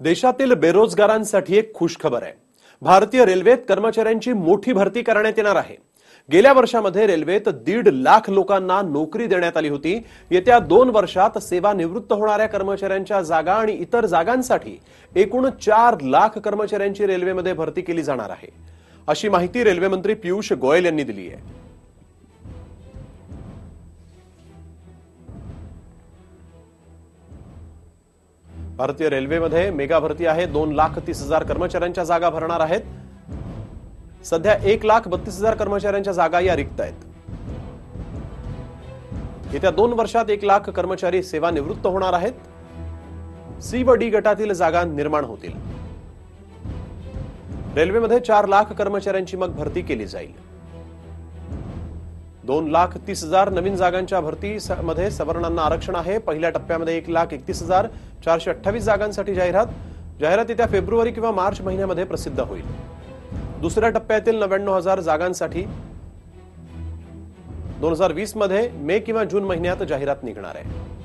देशातील बेरोजगारांसाठी एक खुशखबर आहे. भारतीय रेल्वेत कर्मचाऱ्यांची मोठी भरती करण्यात येणार आहे. गेल्या वर्षामध्ये रेल्वेत दीड लाख लोकांना नोकरी देण्यात आली होती. येत्या दोन वर्षात सेवानिवृत्त होणाऱ्या कर्मचाऱ्यांच्या जागा आणि इतर जागांसाठी एकूण चार लाख कर्मचाऱ्यांची रेल्वेमध्ये भरती केली जाणार आहे. अशी माहिती रेल्वेमंत्री पियुष गोयल यांनी दिली आहे. भारतीय रेल्वेमध्ये मेगा भरती आहे. दोन लाख तीस हजार कर्मचाऱ्यांच्या जागा भरणार आहेत. सध्या एक लाख बत्तीस हजार कर्मचाऱ्यांच्या जागा या रिक्त आहेत. येत्या दोन वर्षात एक लाख कर्मचारी सेवानिवृत्त होणार आहेत. सी व डी गटातील जागा निर्माण होतील. रेल्वेमध्ये चार लाख कर्मचाऱ्यांची मग भरती केली जाईल. दोन लाख तीस हजार नवीन जागांच्या भरती मध्ये सवर्णांना आरक्षण आहे. पहिल्या टप्प्यामध्ये एक लाख एकतीस हजार चारशे अठ्ठावीस जागांसाठी जाहिरात. जाहिरात येत्या फेब्रुवारी किंवा मार्च महिन्यामध्ये प्रसिद्ध होईल. दुसऱ्या टप्प्यातील नव्याण्णव हजार जागांसाठी दोन हजार वीसमध्ये मे किंवा जून महिन्यात जाहिरात निघणार आहे.